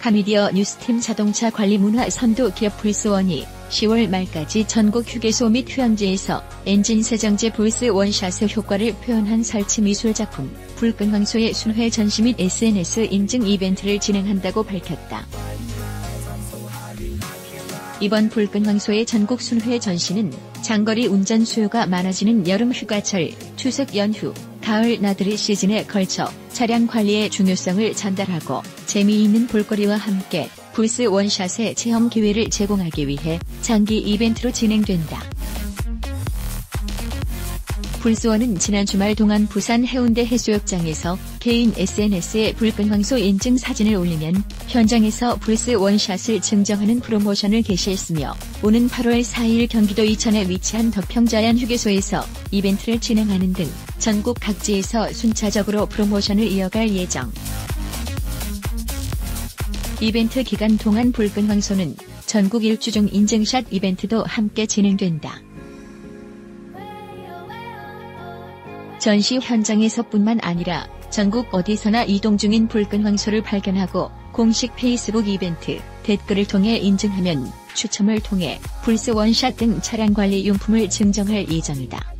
카미디어 뉴스팀 자동차 관리 문화 선도 기업 불스원이 10월 말까지 전국 휴게소 및 휴양지에서 엔진 세정제 불스 원샷의 효과를 표현한 설치 미술 작품 불끈 황소의 순회 전시 및 SNS 인증 이벤트를 진행한다고 밝혔다. 이번 불끈 황소의 전국 순회 전시는 장거리 운전 수요가 많아지는 여름 휴가철, 추석 연휴, 가을 나들이 시즌에 걸쳐 차량 관리의 중요성을 전달하고 재미있는 볼거리와 함께 불스 원샷의 체험 기회를 제공하기 위해 장기 이벤트로 진행된다. 불스원은 지난 주말 동안 부산 해운대 해수욕장에서 개인 SNS에 불끈황소 인증 사진을 올리면 현장에서 불스 원샷을 증정하는 프로모션을 게시했으며 오는 8월 4일 경기도 이천에 위치한 덕평자연 휴게소에서 이벤트를 진행하는 등 전국 각지에서 순차적으로 프로모션을 이어갈 예정. 이벤트 기간 동안 불끈황소는 전국 일주중 인증샷 이벤트도 함께 진행된다. 전시 현장에서뿐만 아니라 전국 어디서나 이동 중인 불끈 황소를 발견하고 공식 페이스북 이벤트 댓글을 통해 인증하면 추첨을 통해 불스 원샷 등 차량 관리 용품을 증정할 예정이다.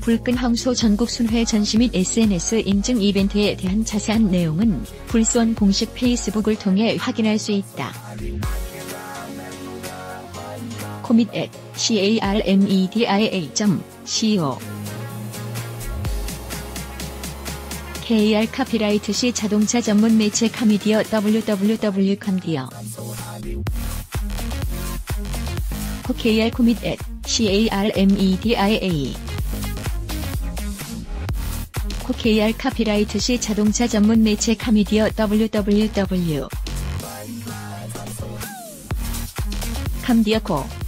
불끈 황소 전국 순회 전시 및 SNS 인증 이벤트에 대한 자세한 내용은 불스원 공식 페이스북을 통해 확인할 수 있다. 코밋 앱 carmedia.co KR 카피라이트 시 자동차 전문 매체 카미디어 www 컴디어 코 KR 코밋 앱 carmedia 코 KR 카피라이트 시 자동차 전문 매체 카미디어 www. 컴디어 코